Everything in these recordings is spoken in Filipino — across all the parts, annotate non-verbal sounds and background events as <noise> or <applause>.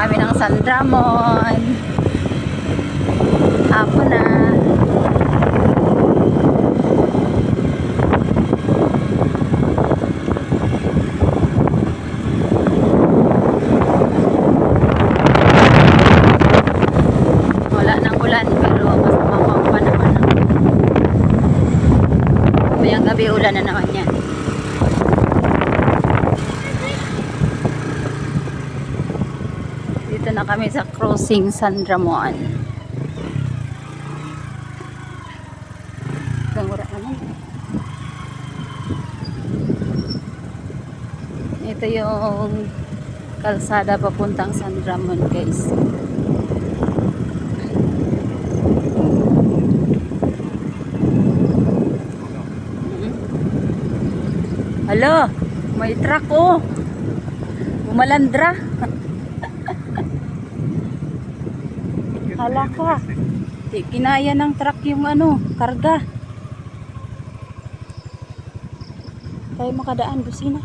kami ng San Ramon. Apo na. Wala nang ulan pero mas mamang pa naman. Mayang gabi ulan na naman yan. Dito na kami sa crossing San Ramon. Naman. Ito yung kalsada papuntang San Ramon guys. Hala, may truck oh. Bumalandra. <laughs> Hala ka. Di kinaya ng truck yung ano, karga. Tayo makadaan, busina.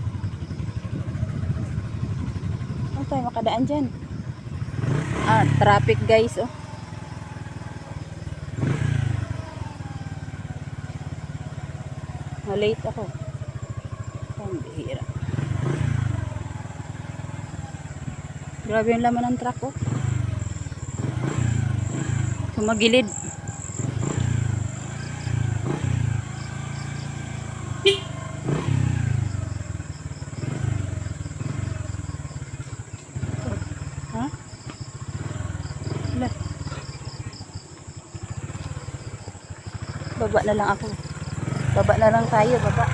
Ano tayo makadaan dyan? Ah, traffic guys oh. Na-late ako. Pambihira. Grabe yung laman ng truck oh. Tumagilid. Ha? Wala. Baba na lang ako. Baba na lang tayo, baba.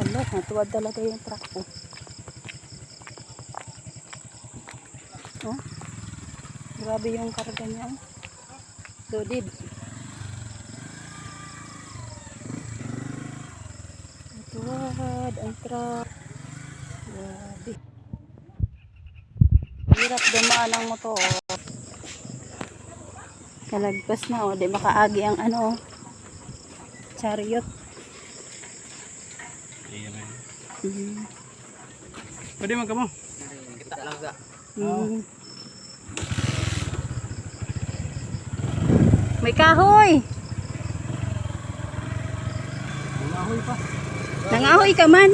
Wala, natuwad talaga yung truck ko. Oh. Grabe yung karga niya. oh. Loaded. Natuwad ang truck. Grabe. Hirap dumaan ang motor. Kalagpas na oh, di makaagi ang ano, chariot. Mm. Pwede man ka mo. Mm. May kahoy. Nangahoy pa. Nangahoy ka man.